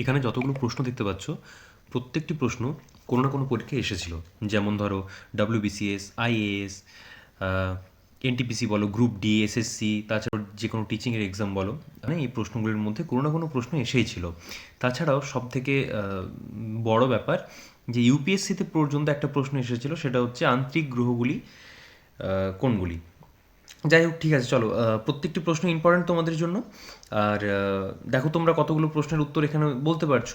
এখানে যতগুলো প্রশ্ন দেখতে পাচ্ছ, প্রত্যেকটি প্রশ্ন কোনো না কোনো পরীক্ষায় এসেছিল। যেমন ধরো ডাব্লিউবিসিএস আইএএস এনটিপিসি বলো গ্রুপ ডি এসএসসি তাছাড়াও যে কোনো টিচিংয়ের এক্সাম বলো মানে এই প্রশ্নগুলির মধ্যে কোনো না কোনো প্রশ্ন এসেই ছিল। তাছাড়াও সব থেকে বড় ব্যাপার যে ইউপিএসসিতে পর্যন্ত একটা প্রশ্ন এসেছিল, সেটা হচ্ছে আন্তরিক গ্রহগুলি কোনগুলি? যাই হোক ঠিক আছে, চলো প্রত্যেকটি প্রশ্ন ইম্পর্টেন্ট তোমাদের জন্য। আর দেখো তোমরা কতগুলো প্রশ্নের উত্তর এখানে বলতে পারছ।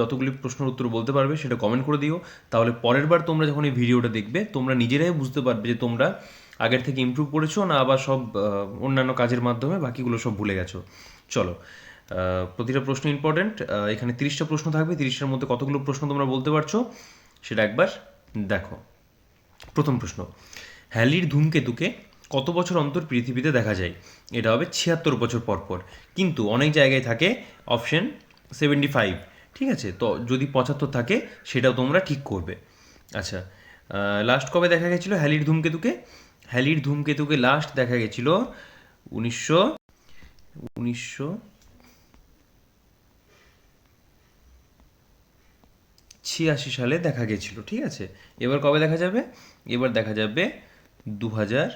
যতগুলি প্রশ্নের উত্তর বলতে পারবে সেটা কমেন্ট করে দিও। তাহলে পরের বার তোমরা যখন এই ভিডিওটা দেখবে, তোমরা নিজেরাই বুঝতে পারবে যে তোমরা আগের থেকে ইমপ্রুভ করেছ না আবার সব অন্যান্য কাজের মাধ্যমে বাকিগুলো সব ভুলে গেছো। চলো প্রতিটা প্রশ্ন ইম্পর্টেন্ট এখানে তিরিশটা প্রশ্ন থাকবে। তিরিশটার মধ্যে কতগুলো প্রশ্ন তোমরা বলতে পারছ, সেটা একবার দেখো। প্রথম প্রশ্ন, হ্যালির ধূমকেতুকে কত বছর অন্তর পৃথিবীতে দেখা যায়? এটা হবে ছিয়াত্তর বছর পর পর কিন্তু অনেক জায়গায় থাকে অপশন সেভেন্টি ফাইভ ঠিক আছে? তো যদি পঁচাত্তর থাকে, সেটাও তোমরা ঠিক করবে। আচ্ছা লাস্ট কবে দেখা গেছিল? হ্যালির ধূমকেতুকে? হ্যালির ধূমকেতুকে লাস্ট দেখা গেছিল উনিশশো উনিশশো ছিয়াশি সালে দেখা গেছিল। ঠিক আছে? এবার কবে দেখা যাবে? এবার দেখা যাবে দু হাজার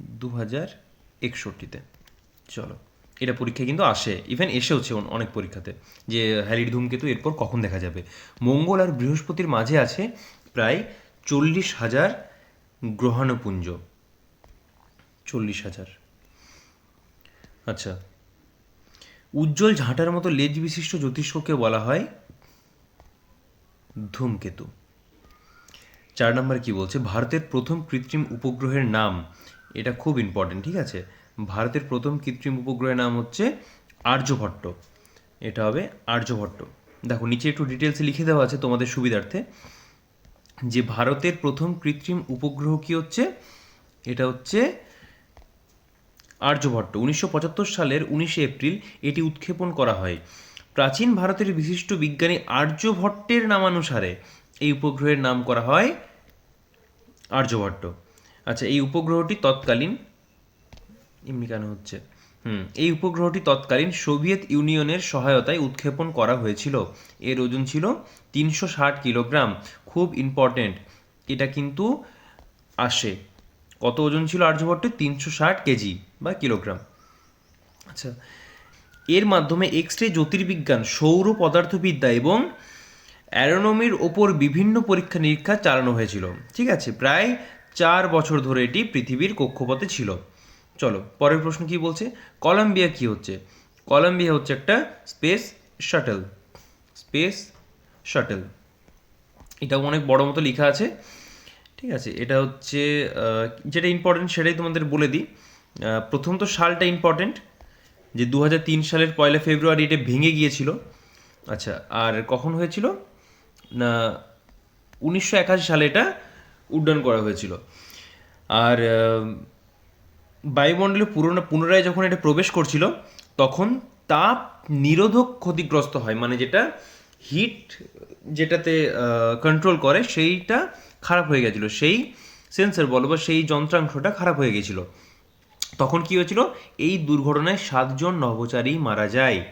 দু হাজার একষট্টিতে। চলো, এটা পরীক্ষায় কিন্তু আসে। ইভেন এসেওছে অনেক পরীক্ষাতে যে হ্যালির ধূমকেতু এরপর কখন দেখা যাবে। মঙ্গল আর বৃহস্পতির মাঝে আছে প্রায় চল্লিশ হাজার গ্রহাণুপুঞ্জ। চল্লিশ হাজার। আচ্ছা উজ্জ্বল ঝাঁটার মতো লেজ বিশিষ্ট জ্যোতিষ্ককে বলা হয় ধূমকেতু। চার নম্বর কি বলছে? ভারতের প্রথম কৃত্রিম উপগ্রহের নাম এটা খুব ইম্পর্টেন্ট ঠিক আছে? ভারতের প্রথম কৃত্রিম উপগ্রহের নাম হচ্ছে আর্যভট্ট। এটা হবে আর্যভট্ট। দেখো, নিচে একটু ডিটেলসে লিখে দেওয়া আছে তোমাদের সুবিধার্থে। যে ভারতের প্রথম কৃত্রিম উপগ্রহ কি হচ্ছে? এটা হচ্ছে আর্যভট্ট। উনিশশো পঁচাত্তর সালের উনিশে এপ্রিল এটি উৎক্ষেপণ করা হয়। প্রাচীন ভারতের বিশিষ্ট বিজ্ঞানী আর্যভট্টের নামানুসারে এই উপগ্রহের নাম করা হয় আর্যভট্ট। আচ্ছা এই উপগ্রহটি তৎকালীন, এমনি কেন হচ্ছে? হুম, এই উপগ্রহটি তৎকালীন সোভিয়েত ইউনিয়নের সহায়তায় উৎক্ষেপণ করা হয়েছিল। এর ওজন ছিল তিনশো ষাট কিলোগ্রাম। খুব ইম্পর্টেন্ট এটা কিন্তু আসে। কত ওজন ছিল আর্যভট্টের? তিনশো ষাট কেজি বা কিলোগ্রাম। আচ্ছা এর মাধ্যমে এক্স রে জ্যোতির্বিজ্ঞান, সৌর পদার্থবিদ্যা এবং অ্যারোনমির ওপর বিভিন্ন পরীক্ষা নিরীক্ষা চালানো হয়েছিল। ঠিক আছে, প্রায় চার বছর ধরে এটি পৃথিবীর কক্ষপথে ছিল। চলো, পরের প্রশ্ন কি বলছে? কলম্বিয়া কি হচ্ছে? কলম্বিয়া হচ্ছে একটা স্পেস শাটল। Space shuttle. এটাও অনেক বড় মতো লেখা আছে। ঠিক আছে, এটা হচ্ছে যেটা ইম্পর্টেন্ট সেটাই তোমাদের বলে দিই। প্রথম তো সালটা ইম্পর্টেন্ট যে দু হাজার তিন সালের পয়লা ফেব্রুয়ারি এটা ভেঙে গিয়েছিল। আচ্ছা আর কখন হয়েছিল? না, উনিশশো একাশি সালে এটা উড্ডয়ন করা হয়েছিল। আর বায়ুমণ্ডলে পুরনো পুনরায় যখন এটা প্রবেশ করছিল, তখন তাপ নিরোধক ক্ষতিগ্রস্ত হয়। মানে যেটা হিট, যেটাতে কন্ট্রোল করে, সেইটা খারাপ হয়ে গেছিল। সেই সেন্সর বলো বা সেই যন্ত্রাংশটা খারাপ হয়ে গেছিল। তখন কি হয়েছিল? এই দুর্ঘটনায় সাতজন নভোচারী মারা যায়।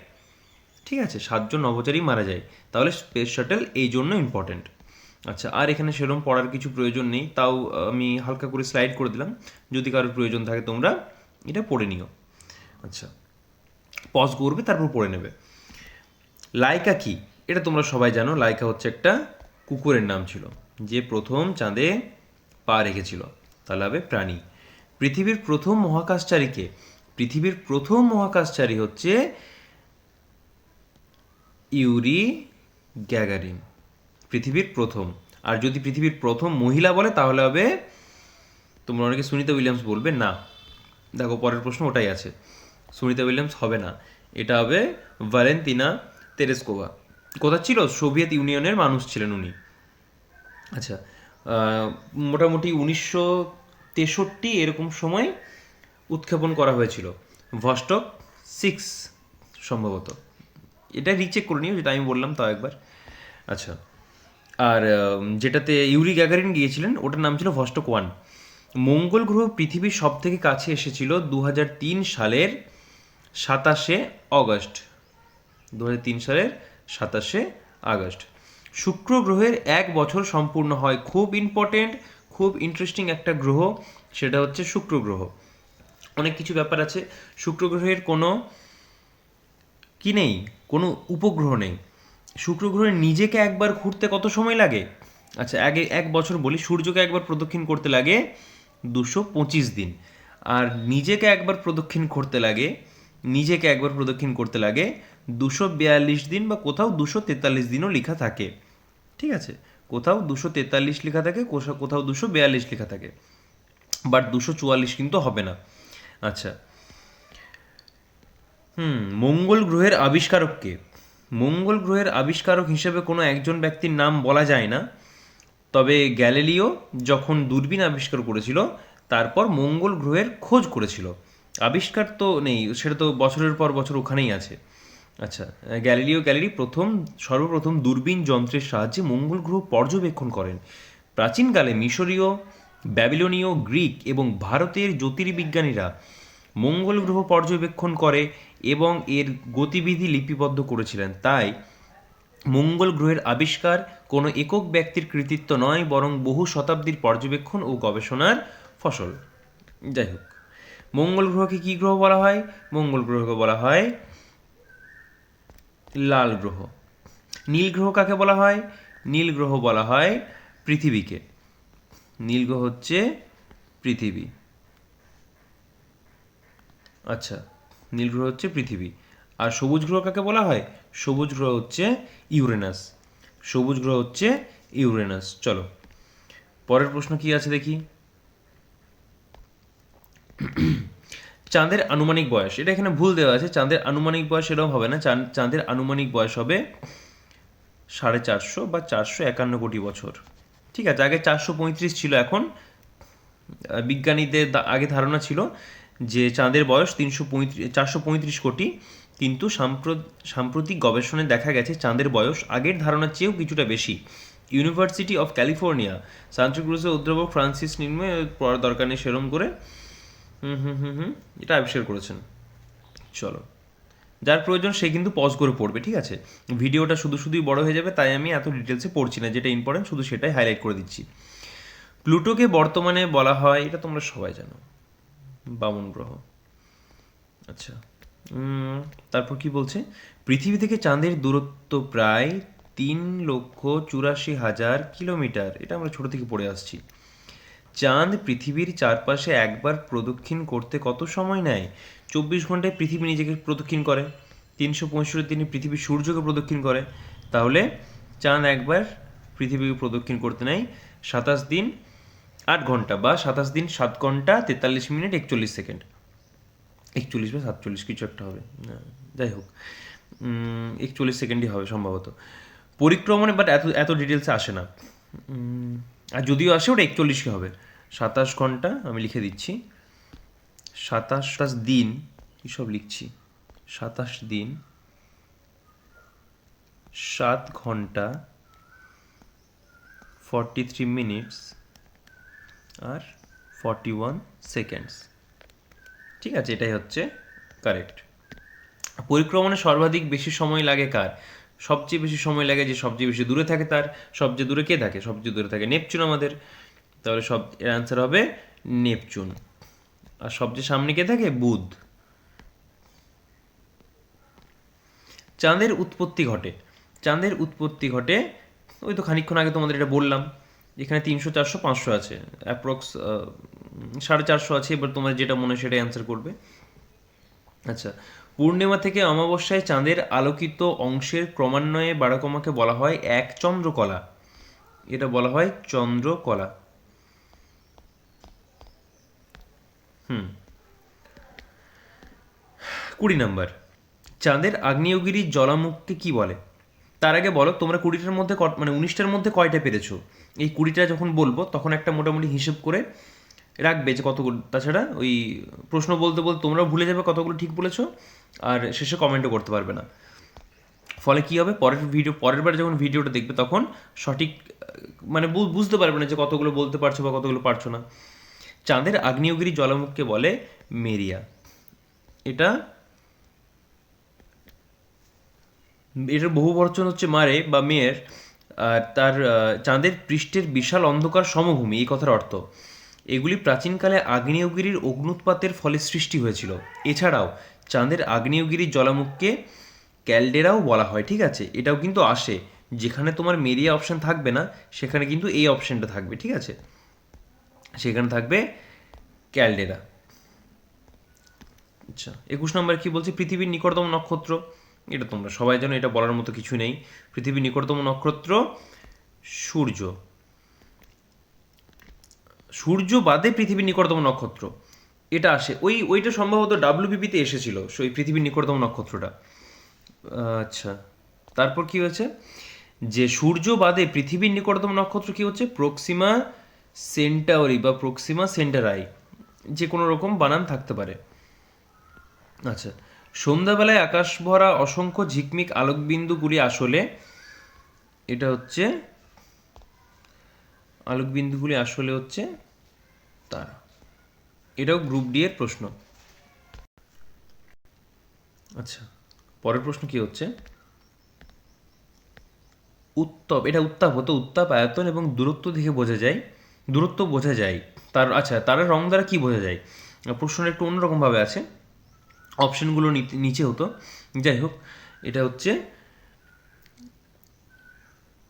ঠিক আছে? সাতজন নভোচারী মারা যায়। তাহলে স্পেস শাটেল এই জন্য ইম্পর্টেন্ট আচ্ছা আর এখানে সেরকম পড়ার কিছু প্রয়োজন নেই। তাও আমি হালকা করে স্লাইড করে দিলাম। যদি কারোর প্রয়োজন থাকে তোমরা এটা পড়ে নিও। আচ্ছা পজ করবে, তারপর পড়ে নেবে। লাইকা কি? এটা তোমরা সবাই জানো, লাইকা হচ্ছে একটা কুকুরের নাম ছিল, যে প্রথম চাঁদে পা রেখেছিল। তাহলে হবে প্রাণী। পৃথিবীর প্রথম মহাকাশচারীকে পৃথিবীর প্রথম মহাকাশচারী হচ্ছে ইউরি গ্যাগারিন। পৃথিবীর প্রথম। আর যদি পৃথিবীর প্রথম মহিলা বলে, তাহলে হবে, তোমরা অনেকে সুনিতা উইলিয়ামস বলবে, না। দেখো, পরের প্রশ্ন ওটাই আছে। সুনিতা উইলিয়ামস হবে না। এটা হবে ভ্যালেন্তিনা তেরেস্কোভা। কোথা ছিল? সোভিয়েত ইউনিয়নের মানুষ ছিলেন উনি। আচ্ছা মোটামুটি উনিশশো তেষট্টি এরকম সময় উৎক্ষেপণ করা হয়েছিল। ভস্টক সিক্স, সম্ভবত। এটা রিচেক করে নিও, যেটা আমি বললাম তাও একবার। আচ্ছা আর যেটাতে ইউরি গ্যাগারিন গিয়েছিলেন, ওটার নাম ছিল ভস্টক ওয়ান। মঙ্গল গ্রহ পৃথিবীর সব থেকে কাছে এসেছিল দু হাজার তিন সালের সাতাশে অগস্ট দু সালের সাতাশে আগস্ট। শুক্র গ্রহের এক বছর সম্পূর্ণ হয় খুব ইম্পর্টেন্ট খুব ইন্টারেস্টিং একটা গ্রহ, সেটা হচ্ছে শুক্র গ্রহ। অনেক কিছু ব্যাপার আছে। শুক্র গ্রহের কোনো কি নেই? কোনো উপগ্রহ নেই। শুক্র গ্রহের নিজেকে একবার ঘুরতে কত সময় লাগে? আচ্ছা আগে এক বছর বলি, সূর্যকে একবার প্রদক্ষিণ করতে লাগে দুশো পঁচিশ দিন। আর নিজেকে একবার প্রদক্ষিণ করতে লাগে, নিজেকে একবার প্রদক্ষিণ করতে লাগে দুশো বিয়াল্লিশ দিন বা কোথাও দুশো তেতাল্লিশ দিনও লেখা থাকে। ঠিক আছে? কোথাও দুশো তেতাল্লিশ লেখা থাকে কোথাও দুশো বিয়াল্লিশ লেখা থাকে। বাট দুশো চুয়াল্লিশ কিন্তু হবে না। আচ্ছা। হুম, মঙ্গল গ্রহের আবিষ্কারককে মঙ্গল গ্রহের আবিষ্কারক হিসেবে কোনো একজন ব্যক্তির নাম বলা যায় না। তবে গ্যালিলিও যখন দূরবীন আবিষ্কার করেছিল, তারপর মঙ্গল গ্রহের খোঁজ করেছিল। আবিষ্কার তো নেই, সেটা তো বছরের পর বছর ওখানেই আছে। আচ্ছা গ্যালিলিও গ্যালিলি প্রথম, সর্বপ্রথম দূরবীন যন্ত্রের সাহায্যে মঙ্গল গ্রহ পর্যবেক্ষণ করেন। প্রাচীনকালে মিশরীয়, ব্যাবিলনীয়, গ্রিক এবং ভারতের জ্যোতির্বিজ্ঞানীরা মঙ্গল গ্রহ পর্যবেক্ষণ করে এবং এর গতিবিধি লিপিবদ্ধ করেছিলেন। তাই মঙ্গল গ্রহের আবিষ্কার কোনো একক ব্যক্তির কৃতিত্ব নয়, বরং বহু শতাব্দীর পর্যবেক্ষণ ও গবেষণার ফসল। যাই হোক, মঙ্গল গ্রহকে কী গ্রহ বলা হয়? মঙ্গল গ্রহকে বলা হয় লাল গ্রহ। নীল গ্রহ কাকে বলা হয়? নীল গ্রহ বলা হয় পৃথিবীকে। নীল গ্রহ হচ্ছে পৃথিবী। আচ্ছা নীল গ্রহ হচ্ছে পৃথিবী। আর সবুজ গ্রহ কাকে বলা হয়? সবুজ গ্রহ হচ্ছে ইউরেনাস। সবুজ গ্রহ হচ্ছে ইউরেনাস। চলো, পরের প্রশ্ন কি আছে দেখি? চাঁদের আনুমানিক বয়স, এটা এখানে ভুল দেওয়া আছে। চাঁদের আনুমানিক বয়স এরকম হবে না। চাঁদ- চাঁদের আনুমানিক বয়স হবে সাড়ে চারশো বা চারশো একান্ন কোটি বছর। ঠিক আছে, আগে চারশো পঁয়ত্রিশ ছিল, এখন বিজ্ঞানীদের আগে ধারণা ছিল যে চাঁদের বয়স তিনশো পঁয়ত্রিশ, চারশো পঁয়ত্রিশ কোটি। কিন্তু সাম্প্র- সাম্প্রতিক গবেষণায় দেখা গেছে চাঁদের বয়স আগের ধারণার চেয়েও কিছুটা বেশি। ইউনিভার্সিটি অফ ক্যালিফোর্নিয়া সান্ট্রিক্রুজের অধ্যাপক ফ্রান্সিস নির্মে পড়ার দরকার নেই সেরম করে। হুম হুম হুম হুম, এটা আবিষ্কার করেছেন। চলো। যার প্রয়োজন সে কিন্তু পজ করে পড়বে, ঠিক আছে? ভিডিওটা শুধু শুধুই বড় হয়ে যাবে, তাই আমি এত ডিটেলসে পড়ছি না, যেটা ইম্পর্টেন্ট শুধু সেটাই হাইলাইট করে দিচ্ছি। প্লুটোকে বর্তমানে বলা হয়, এটা তোমরা সবাই জানো। বামন গ্রহ। আচ্ছা তারপর কি বলছে? পৃথিবী থেকে চাঁদের দূরত্ব প্রায় তিন লক্ষ চুরাশি হাজার কিলোমিটার। এটা আমরা ছোট থেকে পড়ে আসছি। চাঁদ পৃথিবীর চারপাশে একবার প্রদক্ষিণ করতে কত সময় নেয়? চব্বিশ ঘন্টায় পৃথিবী নিজেকে প্রদক্ষিণ করে। তিনশো পঁয়ষট্টি দিনে পৃথিবী সূর্যকে প্রদক্ষিণ করে। তাহলে চাঁদ একবার পৃথিবীকে প্রদক্ষিণ করতে নেয়। সাতাশ দিন আট ঘণ্টা বা সাতাশ দিন সাত ঘণ্টা তেতাল্লিশ মিনিট একচল্লিশ সেকেন্ড। একচল্লিশ বা সাতচল্লিশ কিছু একটা হবে। যাই হোক। একচল্লিশ সেকেন্ডই হবে সম্ভবত। পরিক্রমণে বাট এত এত ডিটেলসে আসে না। আর যদিও আসে, ওটা একচল্লিশই হবে। সাতাশ ঘণ্টা আমি লিখে দিচ্ছি। সাতাশ দিন, কী সব লিখছি? সাতাশ দিন, সাত ঘণ্টা ফর্টি থ্রি মিনিটস আর ফর্টি ওয়ান সেকেন্ডস ঠিক আছে, এটাই হচ্ছে কারেক্ট পরিক্রমণে সর্বাধিক বেশি সময় লাগে কার? সবচেয়ে বেশি সময় লাগে যে সবচেয়ে বেশি দূরে থাকে তার, সবচেয়ে দূরে কে থাকে? সবচেয়ে দূরে থাকে নেপচুন আমাদের। তাহলে সব, এর অ্যান্সার হবে নেপচুন। আর সবচেয়ে সামনে কে থাকে? বুধ। চাঁদের উৎপত্তি ঘটে। চাঁদের উৎপত্তি ঘটে, ওই তো খানিকক্ষণ আগে তোমাদের এটা বললাম। এখানে তিনশো, চারশো, পাঁচশো আছে অ্যাপ্রক্স সাড়ে চারশো আছে, এবার তোমার যেটা মনে হয় অ্যান্সার করবে। আচ্ছা পূর্ণিমা থেকে অমাবস্যায় চাঁদের আলোকিত অংশের ক্রমান্বয়ে বাড়াকমাকে বলা হয় এক চন্দ্রকলা। এটা বলা হয় চন্দ্রকলা। হুম। কুড়ি নাম্বার, চাঁদের আগ্নেয়গিরির জলামুখকে কি বলে? তার আগে বলো, তোমরা কুড়িটার মধ্যে মানে উনিশটার মধ্যে কয়টা পেরেছ? এই কুড়িটা যখন বলব, তখন একটা মোটামুটি হিসেব করে রাখবে যে কতগুলো। তাছাড়া ওই প্রশ্ন বলতে বলতে তোমরাও ভুলে যাবে কতগুলো ঠিক বলেছ, আর শেষে কমেন্টও করতে পারবে না। ফলে কি হবে? পরের ভিডিও পরের বার যখন ভিডিওটা দেখবে, তখন সঠিক মানে বুঝতে পারবে না যে কতগুলো বলতে পারছ বা কতগুলো পারছ না। চাঁদের আগ্নেয়গিরি জলামুখকে বলে মেরিয়া। এটা এটার বহু বচন হচ্ছে মারে বা মেয়ের, আর তার চাঁদের পৃষ্ঠের বিশাল অন্ধকার সমভূমি, এই কথার অর্থ। এগুলি প্রাচীনকালে আগ্নেয়গিরির অগ্নুৎপাতের ফলে সৃষ্টি হয়েছিল। এছাড়াও, চাঁদের আগ্নেয়গিরির জলামুখকে ক্যালডেরাও বলা হয়, ঠিক আছে? এটাও কিন্তু আসে। যেখানে তোমার মেরিয়া অপশন থাকবে না, সেখানে কিন্তু এই অপশনটা থাকবে, ঠিক আছে? সেখানে থাকবে ক্যালডেরা। আচ্ছা একুশ নম্বর কি বলছে? পৃথিবীর নিকটতম নক্ষত্র। এটা তোমরা সবাই জানো, এটা বলার মতো কিছু নেই। পৃথিবীর নিকটতম নক্ষত্র সূর্য। সূর্য বাদে পৃথিবীর নিকটতম নক্ষত্র। এটা আসে, ওই, ওইটা সম্ভবত ডাব্লিউবিপিতে এসেছিল সেই পৃথিবীর নিকটতম নক্ষত্রটা। আচ্ছা তারপর কি হয়েছে? যে সূর্য বাদে পৃথিবীর নিকটতম নক্ষত্র কি হচ্ছে? প্রক্সিমা সেন্টাওরি বা প্রক্সিমা সেন্টারাই। যে কোনো রকম বানান থাকতে পারে। আচ্ছা সন্ধ্যাবেলায় আকাশ ভরা অসংখ্য ঝিকমিক আলোকবিন্দুগুলি আসলে, এটা হচ্ছে, আলোকবিন্দুগুলি আসলে হচ্ছে তারা। এটাও গ্রুপ ডি এর প্রশ্ন। আচ্ছা পরের প্রশ্ন কি হচ্ছে? উত্তপ, এটা উত্তাপ হতো, উত্তাপ, আয়তন এবং দূরত্ব দেখে বোঝা যায়। দূরত্ব বোঝা যায়। তার আচ্ছা তার রং দ্বারা কি বোঝা যায়? প্রশ্নটা একটু অন্যরকমভাবে আছে। অপশনগুলো নিচে হতো। যাই হোক, এটা হচ্ছে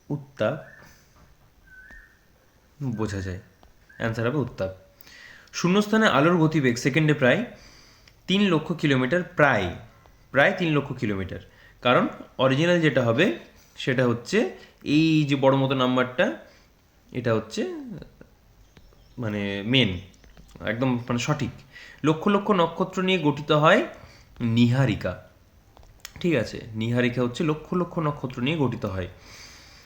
উত্তাপ। বোঝা যায়। অ্যান্সার হবে উত্তাপ। শূন্যস্থানে আলোর গতিবেগ সেকেন্ডে প্রায় তিন লক্ষ কিলোমিটার প্রায় প্রায় তিন লক্ষ কিলোমিটার। কারণ অরিজিনাল যেটা হবে, সেটা হচ্ছে এই যে বড় মতো নাম্বারটা এটা হচ্ছে মানে মেন একদম মানে সঠিক। লক্ষ লক্ষ নক্ষত্র নিয়ে গঠিত হয় নিহারিকা। ঠিক আছে? নিহারিকা হচ্ছে লক্ষ লক্ষ নক্ষত্র নিয়ে গঠিত হয়।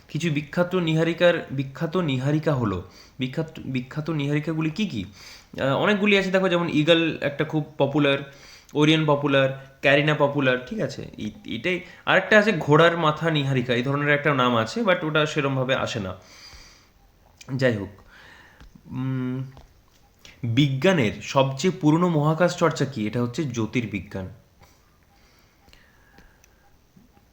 কিছু বিখ্যাত নিহারিকার, বিখ্যাত নিহারিকা হলো। বিখ্যাত বিখ্যাত নিহারিকাগুলি কি কি? অনেকগুলি আছে। দেখো, যেমন ইগল একটা খুব popular Orion popular Carina popular ঠিক আছে? এটাই আরেকটা আছে ঘোড়ার মাথা নিহারিকা। এই ধরনের একটা নাম আছে বাট ওটা সেরমভাবে আসে না। যাই হোক বিজ্ঞানের সবচেয়ে পুরনো মহাকাশ চর্চা কি? এটা হচ্ছে জ্যোতির্বিজ্ঞান।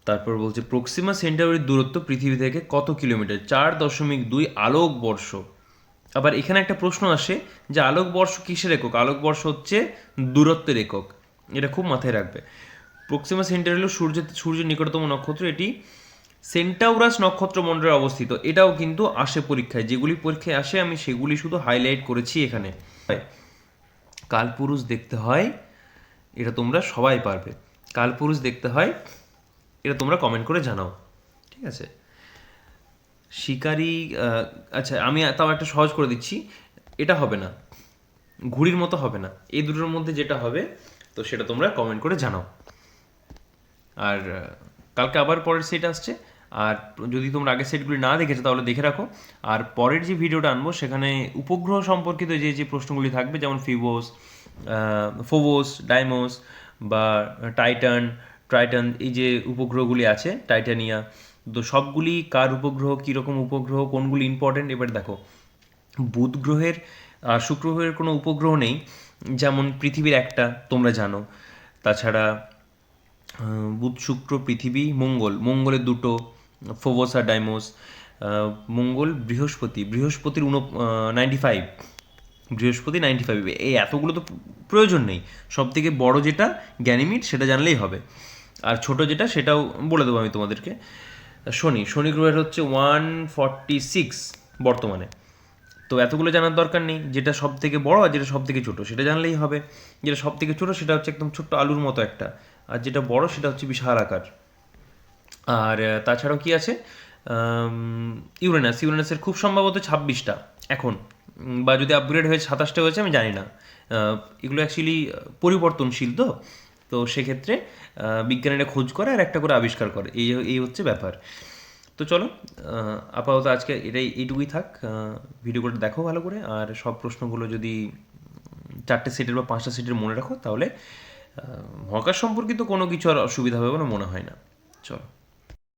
তারপর বলছে, প্রক্সিমা সেন্টারের দূরত্ব পৃথিবী থেকে কত কিলোমিটার? চার দশমিক দুই আলোক বর্ষ। আবার এখানে একটা প্রশ্ন আসে যে, আলোক বর্ষ কিসের একক? আলোক বর্ষ হচ্ছে দূরত্বের একক। এটা খুব মাথায় রাখবে। প্রক্সিমা সেন্টার হলো সূর্য সূর্যের নিকটতম নক্ষত্র। এটি সেন্টাউরাস নক্ষত্র মণ্ডলে অবস্থিত। এটাও কিন্তু আসে পরীক্ষায়। যেগুলি পরীক্ষায় আসে, আমি সেগুলি শুধু হাইলাইট করেছি এখানে। কালপুরুষ দেখতে হয়, এটা তোমরা সবাই পারবে। কালপুরুষ দেখতে হয়, এটা তোমরা কমেন্ট করে জানাও। ঠিক আছে? শিকারি আচ্ছা আমি তাও একটা সহজ করে দিচ্ছি। এটা হবে না। ঘুড়ির মতো হবে না। এই দুটোর মধ্যে যেটা হবে, তো সেটা তোমরা কমেন্ট করে জানাও। আর কালকে আবার পরের সেট আসছে। আর যদি তোমরা আগের সেটগুলি না দেখেছ, তাহলে দেখে রাখো। আর পরের যে ভিডিওটা আনব, সেখানে উপগ্রহ সম্পর্কিত যে যে প্রশ্নগুলি থাকবে, যেমন ফিবোস ফোবোস, ডাইমোস বা টাইটান, ট্রাইটান, এই যে উপগ্রহগুলি আছে, টাইটানিয়া, তো সবগুলি কার উপগ্রহ, কীরকম উপগ্রহ, কোনগুলি ইম্পর্টেন্ট এবার দেখো। বুধ গ্রহের আর শুক্র গ্রহের কোনো উপগ্রহ নেই, যেমন পৃথিবীর একটা, তোমরা জানো। তাছাড়া বুধ, শুক্র, পৃথিবী, মঙ্গল। মঙ্গলের দুটো ফোবোস ডাইমোস মঙ্গল বৃহস্পতি বৃহস্পতির উন ninety five Brihaspati ninety five এই এতগুলো তো প্রয়োজন নেই। সব থেকে বড় যেটা গ্যানিমিড সেটা জানলেই হবে। আর ছোট যেটা, সেটাও বলে দেবো আমি তোমাদেরকে। শনি শনি গ্রহের হচ্ছে ওয়ান ফর্টি সিক্স বর্তমানে। তো এতগুলো জানার দরকার নেই, যেটা সব থেকে বড় আর যেটা সব থেকে ছোটো, সেটা জানলেই হবে। যেটা সব থেকে ছোটো, সেটা হচ্ছে একদম ছোট্ট আলুর মতো একটা। আর যেটা বড়, সেটা হচ্ছে বিশাল আকার। আর তাছাড়াও কি আছে? ইউরেনাস। ইউরেনাসের খুব সম্ভবত ছাব্বিশটা এখন। বা যদি আপগ্রেড হয়ে সাতাশটা হয়েছে, আমি জানি না। এগুলো অ্যাকচুয়ালি পরিবর্তনশীল তো। তো সেক্ষেত্রে বিজ্ঞানীরা খোঁজ করে আর একটা করে আবিষ্কার করে। এই এই হচ্ছে ব্যাপার। তো চলো আপাতত আজকে এটাই, এইটুকুই থাক। ভিডিওগুলো দেখো ভালো করে। আর সব প্রশ্নগুলো যদি চারটে সেটের বা পাঁচটা সেটের মনে রাখো, তাহলে মহাকাশ সম্পর্কিত কোনো কিছু আর অসুবিধা হবে বলে মনে হয় না। চলো।